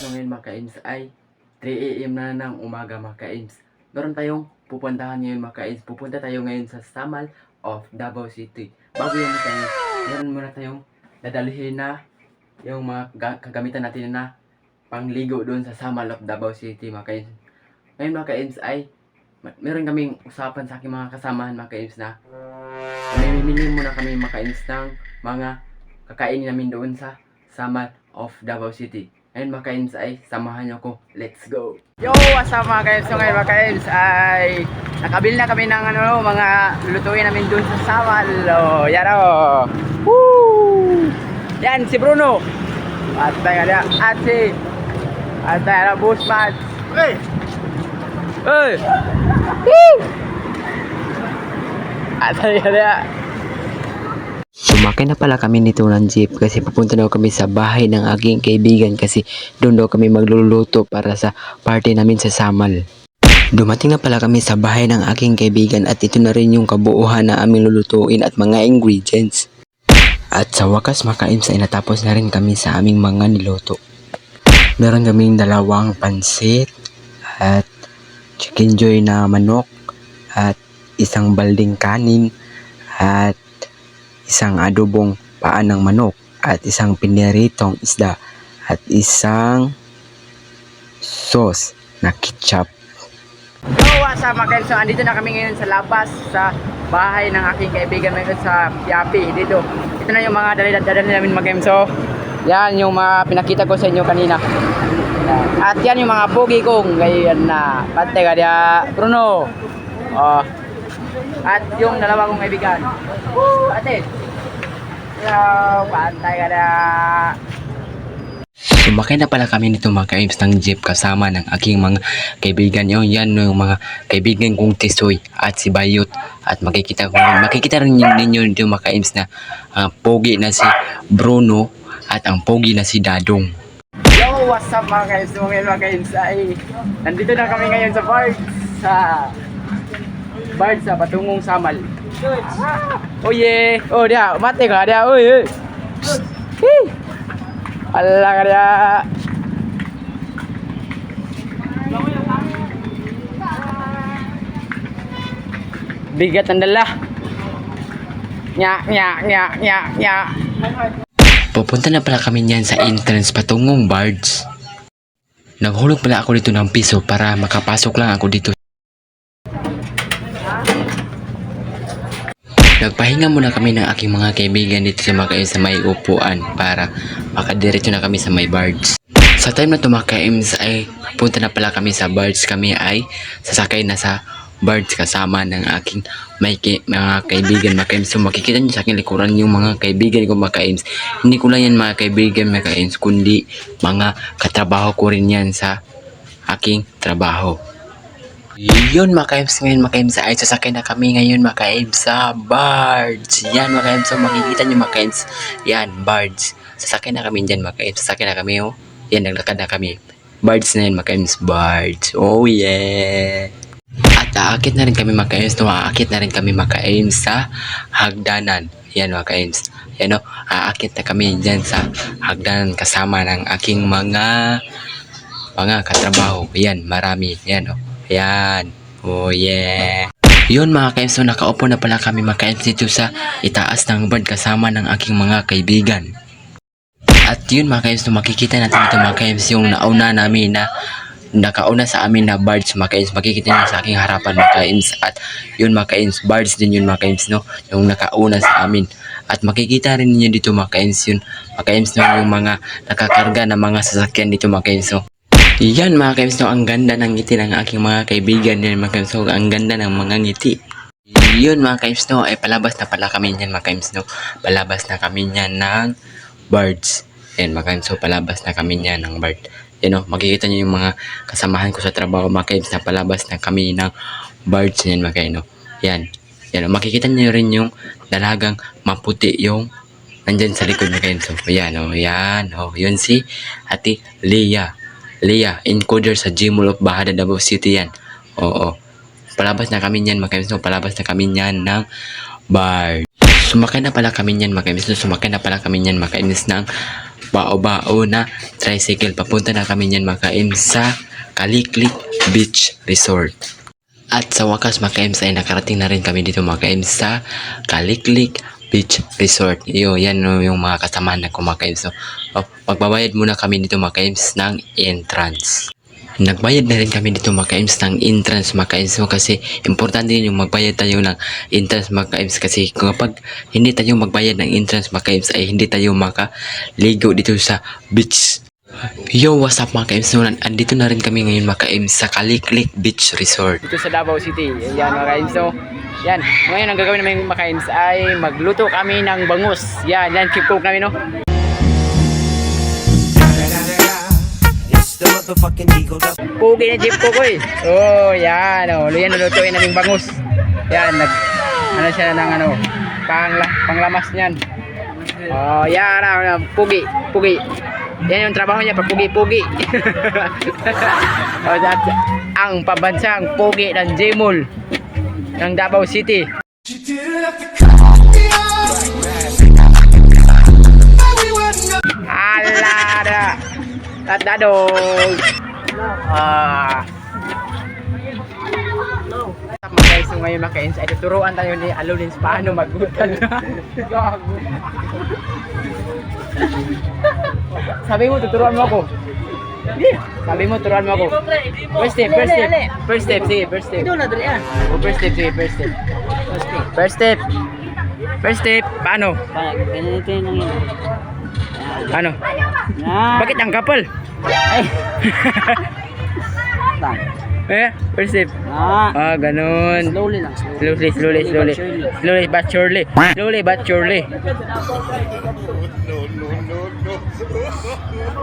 So ngayon mga ka-Ims ay 3am na ng umaga mga ka-Ims. Meron tayong pupuntahan ngayon mga ka-Ims. Pupunta tayo ngayon sa Samal of Davao City. Bago yan mga meron muna tayong dadalhin na yung mga ga- kagamitan natin na pangligo doon sa Samal of Davao City mga ka-Ims. Ngayon mga ka-Ims ay meron kaming usapan sa aking mga kasamahan mga ka-Ims na mamimili muna kami mga ka-Ims ng mga kakainin namin doon sa Samal of Davao City. Ngayon mga ka-Ims ay samahan niyo ako. Let's go! Yo! What's up mga ka-Ims? So ngayon mga ka-Ims ay nakabili na kami ng ano, mga lulutuin namin doon sa Samal. Oh, yan o! Woo! Yan si Bruno! At tayo na at si at tayo na Busman. Hey! Hey! Woo! At tayo na Sumakay na pala kami nito ng jeep kasi pupunta daw kami sa bahay ng aking kaibigan kasi doon daw kami magluluto para sa party namin sa Samal. Dumating na pala kami sa bahay ng aking kaibigan at ito na rin yung kabuuhan na aming lulutuin at mga ingredients. At sa wakas makaims ay natapos na rin kami sa aming mga niluto. Meron kaming dalawang pansit at chicken joy na manok at isang balding kanin at isang adobong paa ng manok at isang piniritong isda at isang sauce na ketchup. So, what's up mga So, andito na kami ngayon sa labas sa bahay ng aking kaibigan ngayon sa Piapi dito. Ito na yung mga dali-dali namin mag So, yan yung mga pinakita ko sa inyo kanina. At yan yung mga pogi kong ngayon na. Pante ka dia, Bruno. Oh. At yung dalawa kong kaibigan. Woo! Ate. Hello, pantay ka dia. Sumakay na pala kami nito mga kaims ng jeep kasama ng aking mga kaibigan yun. Yan yung mga kaibigan kong Tisoy at si Bayot. At makikita ko makikita rin ninyo dito mga kaims na ah, pogi na si Bruno at ang pogi na si Dadong. Yo, what's up mga? So, ngayon mga guys ay nandito na kami ngayon sa Bard sa Bard sa Patungong Samal. Oh yeah! Oh dia, mati ka dia. Oy. Hee. Allah ka dia. Bigat ang dala. Nya, nya, nya, nya, nya. Pupunta na pala kami niyan sa entrance patungong Bards. Naghulog pala ako dito ng piso para makapasok lang ako dito. Nagpahinga muna kami ng aking mga kaibigan dito sa mga sa may upuan para makadiretso na kami sa may Bards. Sa time na tumakaims ay punta na pala kami sa Bards. Kami ay sasakay na sa Bards kasama ng aking may ki- mga kaibigan mga kaims. So makikita niyo sa aking likuran yung mga kaibigan ko mga kaims. Hindi ko lang yan mga kaibigan mga kaims kundi mga katrabaho ko rin yan sa aking trabaho. Yun mga kaims ngayon mga kaims ay sasakay na kami ngayon mga kaims sa Bards. Yan mga kaims so makikita niyo mga kaims. Yan Bards. Sasakay na kami dyan mga kaims. Sasakay na kami oh. Yan naglakad na kami. Bards na yun mga kaims. Bards. Oh yeah. At aakit na rin kami mga kaims. No? Aakit na rin kami mga kaims sa hagdanan. Yan mga kaims. Yan o. Aakit na kami dyan sa hagdanan kasama ng aking mga mga katrabaho. Yan, marami. Yan o. Yan. Oh yeah. Yun mga kaims, so nakaupo na pala kami mga dito sa itaas ng bird kasama ng aking mga kaibigan. At yun mga kaims, so makikita natin dito mga kaims yung nauna namin na nakauna sa amin na birds mga kaims. Makikita niyo sa aking harapan mga kaims. At yun mga kaims, birds din yun mga kaims no, yung nakauna sa amin. At makikita rin niyo dito mga kaims yun, mga kaims no, yung mga nakakarga na mga sasakyan dito mga kaims no. Yan mga kaims, no, ang ganda ng ngiti ng aking mga kaibigan yan mga kaims, no, ang ganda ng mga ngiti. Yun mga kaims, no, ay palabas na pala kami niyan mga kaims, no, palabas na kami niyan ng birds. Yan mga kaims, so palabas na kami niyan ng bird. Yan no, makikita niyo yung mga kasamahan ko sa trabaho mga kaims na palabas na kami ng birds yan mga kaims, no. Yan, yan, no, makikita niyo rin yung dalagang maputi yung nandyan sa likod na kaims, so yan, oh, yan, oh, yun si Ate Leah. Leah, encoder sa Gmall of Bahada, Davao City yan. Oo. Palabas na kami niyan, mga kaibigan. No? Palabas na kami niyan ng bar. Sumakay na pala kami niyan, mga kaibigan. No? Sumakay na pala kami niyan, mga kaibigan, ng bao-bao na tricycle. Papunta na kami niyan mga ka-Ems sa Kaliklik Beach Resort. At sa wakas mga ka-Ems ay nakarating na rin kami dito mga ka-Ems sa Kaliklik Beach Resort. Yo, yan no, yung mga kasamahan na ka-Ems. So, oh, magbabayad muna kami dito mga ka-Ems ng entrance. Nagbayad na rin kami dito mga ka-Ems ng entrance mga ka-Ems mo kasi importante din yung magbayad tayo ng entrance mga kasi kapag hindi tayo magbayad ng entrance mga ay hindi tayo makaligo dito sa beach. Yo, what's up mga ka-Ems? So, andito na rin kami ngayon mga ka-Ems sa Kaliklik Beach Resort. Dito sa Davao City. Yan mga ka-Ems. So, yan. Ngayon ang gagawin namin mga ka-Ems ay magluto kami ng bangus. Yan, yan. Keep cook namin no. Pugi na jeep ko ko eh. Oh, yan. Oh, yan lulutuin naming bangus. Yan, nag ano siya ng ano, pangla, panglamas niyan. Oh, yan ah, pugi, pugi. Yan yung trabaho niya, papugi-pugi. oh, that, ang pabansang pugi ng Jmall ng Davao City. Alada. Tatadog. Ah. Mga guys, so ngayon mga kains, ay tayo ni Alulins paano magbutan. Gago. Sabi mo, tuturuan mo ako. Sabi mo, tuturuan mo ako. First step, first step. First step, sige, first step. Ito na dali yan. Oh, first step, sige, first step. First step. First step, paano? Ganito yung nangyayari. Ano? Ah. Bakit ang kapal? Ay. Eh, first step. Ah. Ah, ganun. Slowly lang. Slowly. Slowly, slowly, slowly. Slowly but surely. Slowly but surely.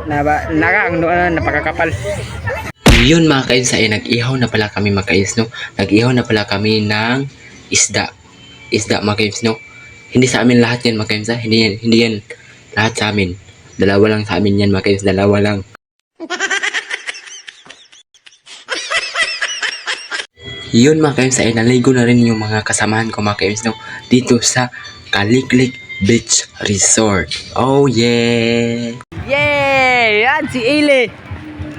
Na ba, naka, ang ano, napakakapal. Yun mga ka-Ems ay nag-ihaw na pala kami mga ka-Ems, no? Nag-ihaw na pala kami ng isda. Isda mga ka-Ems, no? Hindi sa amin lahat yan mga ka-Ems, ha? Hindi yan, hindi yan lahat sa amin. Dalawa lang sa amin yan mga ka-Ems, dalawa lang. Yun mga ka-Ems ay naligo na rin yung mga kasamahan ko mga ka-Ems, no? Dito sa Kaliklik Beach Resort. Oh yeah! Yay! Yan si Ile.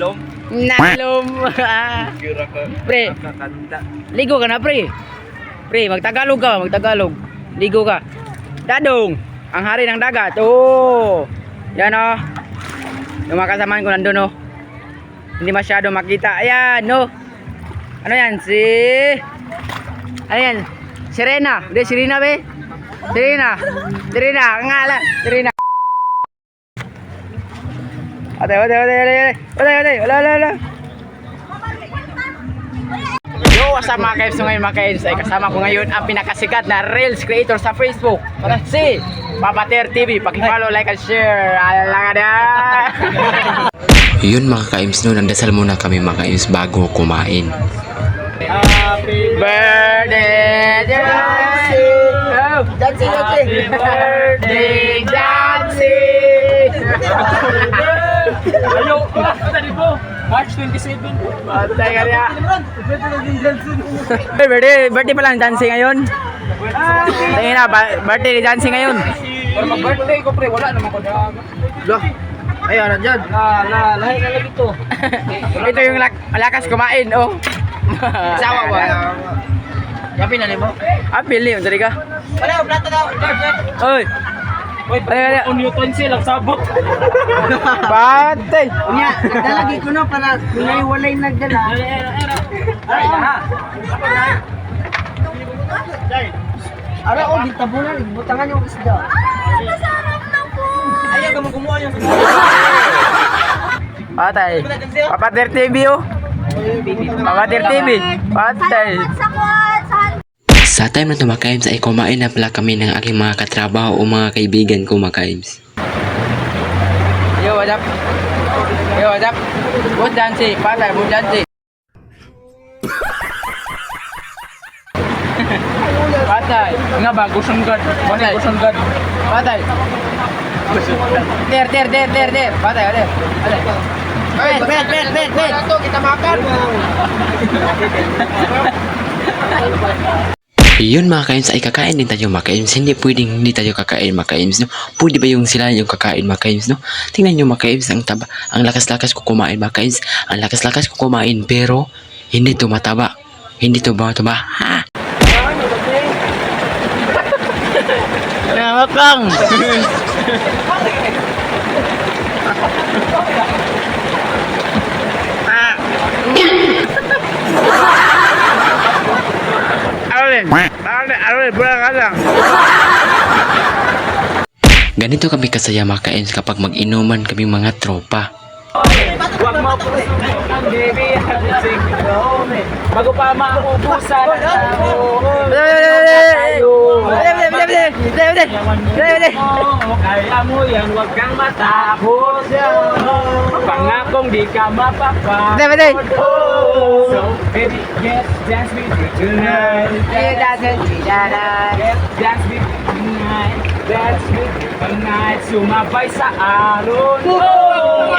Lom. Nalom. pre, ligo ka na pre. Pre, magtagalog ka, magtagalog. Ligo ka. Dadong, ang hari ng dagat. Oh. Yan oh. Yung mga kasamahan ko nandun oh. Hindi masyado makita. Ayan, no. Ano yan? Si... Ano yan? Serena. Hindi, Serena be. Serena. Serena. Ang ngalan. Serena. Ate, ate, ate, ate, ate, ate, ate, wala, wala, wala. Yo, what's up mga kaibs? Ngayon mga kaibs ay kasama ko ngayon ang pinakasikat na Reels creator sa Facebook. Si Papa Ter TV. Paki-follow, like, and share. Alangada! Yun mga ka-Ems, no? Nagdasal muna kami mga ka-Ems bago kumain. Happy birthday, Jancy! Oh, Jancy, Jancy! Happy birthday, Jancy! Ayo. Tadi po. March 27. Patay ka niya. Birthday, birthday pa lang Jancy ngayon. Tingin na, birthday ni Jancy ngayon. Pero mag-birthday ko pre, wala naman ko na. Loh, ayun, nandyan. La, la, lahi na lagi to. Ito yung lak malakas kumain, oh. Sawa ba? Yapi na mo. Ah, pili, yung ka. Wala, plata daw. Oy, Uy, Ay, ay, ay. on Newton sila, sabot. patay. Nya, nagdalagi ko na para may walay nagdala. Ay, ha. Ara o gitabunan, butangan yung isda. Ayaw ka magkumuha yung Patay. Papater TV, oh. Papater TV. Patay. Sa time na ka-Ems ay kumain na pala kami ng aking mga katrabaho o mga kaibigan ko mga ka-Ems. Yo, what's up? Yo, what's up? Good Jancy. Patay, good Jancy. Patay. Nga ba, gusunggad. Patay. Gusunggad. Patay. Ter, ter, ter, ter, ter. Patay, patay. Patay. Bet, bet, bet, bet, bet. Ito, kita makan. Yun mga kaims ay kakain din tayo mga kaims. Hindi pwedeng hindi tayo kakain mga kaims. No? Pwede ba yung sila yung kakain mga kaims? No? Tingnan nyo mga kaims. Ang, taba, ang lakas-lakas ko kumain mga kaims. Ang lakas-lakas ko kumain pero hindi tumataba. Hindi tumataba. Ha? Nawak Pulang kadang. Ganito kami kasaya makain kapag mag-inuman kami mga tropa. Wag mo Bago pa maubusan ang tao. Kaya mo yan, huwag kang matakot. Pangakong di ka mapapagod. So, baby, yes, dance with me tonight. Yes, dance with me tonight. Dance with me tonight Sumabay sa alon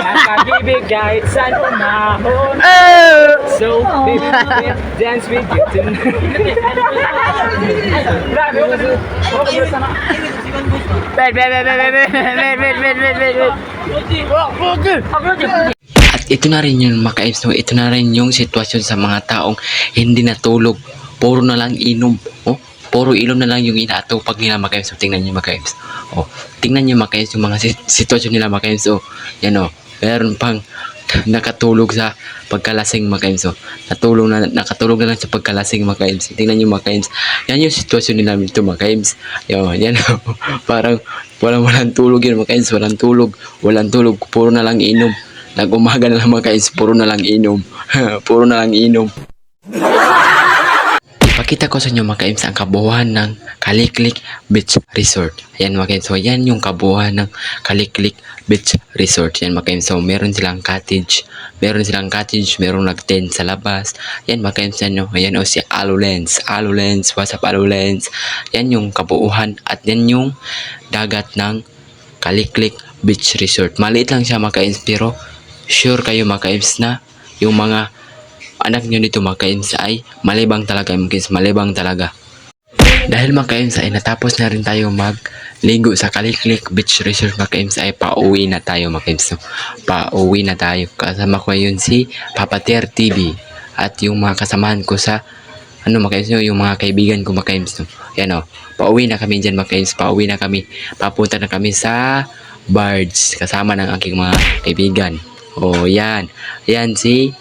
At pag-ibig kahit saan umahon So, baby, yes, dance with you tonight Grabe, okay na. Okay na sama. Wait, wait, wait, wait, wait, wait, wait, wait, wait, wait, wait, wait. At ito na rin yung mga kaims. No? Ito na rin yung sitwasyon sa mga taong hindi natulog. Puro na lang inom. Oh? Puro ilom na lang yung inaatupag nila mga kaims. So, tingnan nyo mga kaims. Oh, tingnan nyo mga kaims yung mga sit- sitwasyon nila mga kaims. Oh, yan oh. Meron pang nakatulog sa pagkalasing mga kaims. Oh. Natulog na, nakatulog na lang sa pagkalasing mga kaims. Tingnan nyo mga kaims. Yan yung sitwasyon nila dito mga kaims. Yan, yan oh. Parang walang walang tulog yun mga kaims. Walang tulog. Walang tulog. Puro na lang inom. Nag-umaga na lang mga kaims. Puro na lang inom. Puro na lang inom. Ipakita ko sa inyo mga kaims ang kabuuan ng Kaliklik Beach Resort. Ayan mga kaims. So, yan yung kabuuan ng Kaliklik Beach Resort. Yan mga kaims. So, meron silang cottage. Meron silang cottage. Meron nag-tent sa labas. Yan mga kaims. Yan, no? Ayan o si Alulens. Alulens. What's up Alulens? Yan yung kabuuan. At yan yung dagat ng Kaliklik Beach Resort. Maliit lang siya mga kaims. Pero sure kayo mga kaims na yung mga anak nyo dito mga kaims ay malibang talaga kaims, malibang talaga. Dahil mga kaims ay natapos na rin tayo magligo sa Kaliklik Beach Resort mga kaims ay pauwi na tayo. No? Pauwi na tayo. Kasama ko yun si Papa Ter TV at yung mga kasamahan ko sa ano mga kaims no, yung mga kaibigan ko mga kaims no. Yan o, pauwi na kami dyan mga kaims, pauwi na kami. Papunta na kami sa Bards kasama ng aking mga kaibigan. Oh, yan. Yan si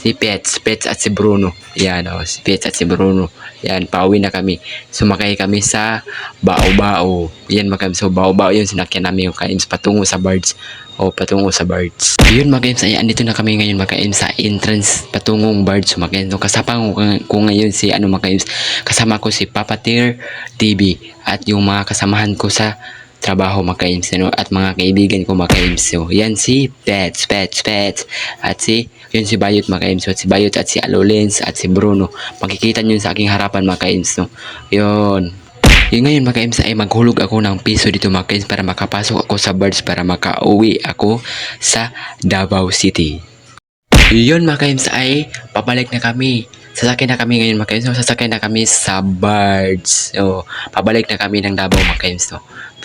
si Pets, Pets at si Bruno. Yan, oh, si Pets at si Bruno. Yan, pauwi na kami. Sumakay kami sa Bao-Bao. Yan, mga kaims. So, Bao-Bao yun, sinakyan namin yung kaims patungo sa birds. O, patungo sa birds. Yun, mga kaims, ay, andito na kami ngayon, mga kaims, sa entrance patungong birds. So, kasama ko, ko ngayon si, ano, mga kaims, kasama ko si Papa Tier TV at yung mga kasamahan ko sa trabaho mga kaims, ano, at mga kaibigan ko mga kaims. So, yan si Pets, Pets, Pets, at si, yun si Bayot mga kaims, at si Bayot at si Alolens at si Bruno. Makikita nyo sa aking harapan mga kaims, no. Yun. Yung ngayon mga kaims ay maghulog ako ng piso dito mga kaims para makapasok ako sa birds para makauwi ako sa Davao City. Yun mga kaims ay pabalik na kami. Sasakay na kami ngayon mga kaims. So, sasakay na kami sa birds. So, pabalik na kami ng Davao mga kaims. So,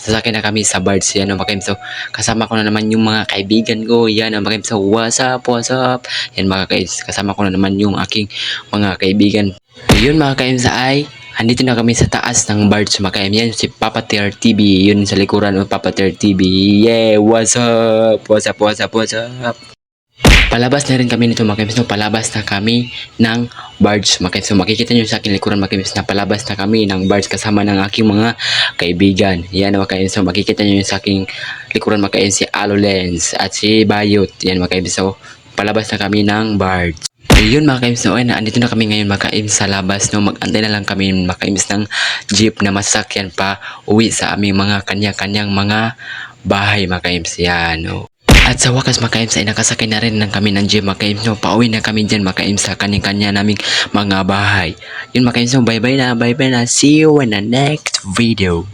sasakay na kami sa birds. Yan mga kaims. So, kasama ko na naman yung mga kaibigan ko. Yan mga kaims. So, what's up, what's up? Yan mga kaims. Kasama ko na naman yung aking mga kaibigan. Yun mga kaims ay Andito na kami sa taas ng birds mga kaims. Yan si Papa Tier TV. Yun sa likuran ng Papa Tier TV. Yeah, what's up? What's up, what's up, what's up? Palabas na rin kami nito mga kaims. No? Palabas na kami ng birds mga. So, makikita nyo sa akin likuran mga kaims na palabas na kami ng birds kasama ng aking mga kaibigan. Yan mga kaims. So, makikita nyo sa aking likuran mga kaims si Alolens at si Bayot. Yan mga kaims. So, palabas na kami ng birds. Ayun mga kaims, no, ayun, andito na kami ngayon mga kaims sa labas, no, mag-antay na lang kami mga kaims ng jeep na masakyan pa uwi sa aming mga kanya-kanyang mga bahay mga kaims, yan, no. At sa wakas mga kaims ay nakasakay na rin ng kami ng jeep mga kaims, no, pauwi na kami dyan mga kaims sa kanya-kanya naming mga bahay. Yun mga kaims, no, bye-bye na, bye-bye na, see you in the next video.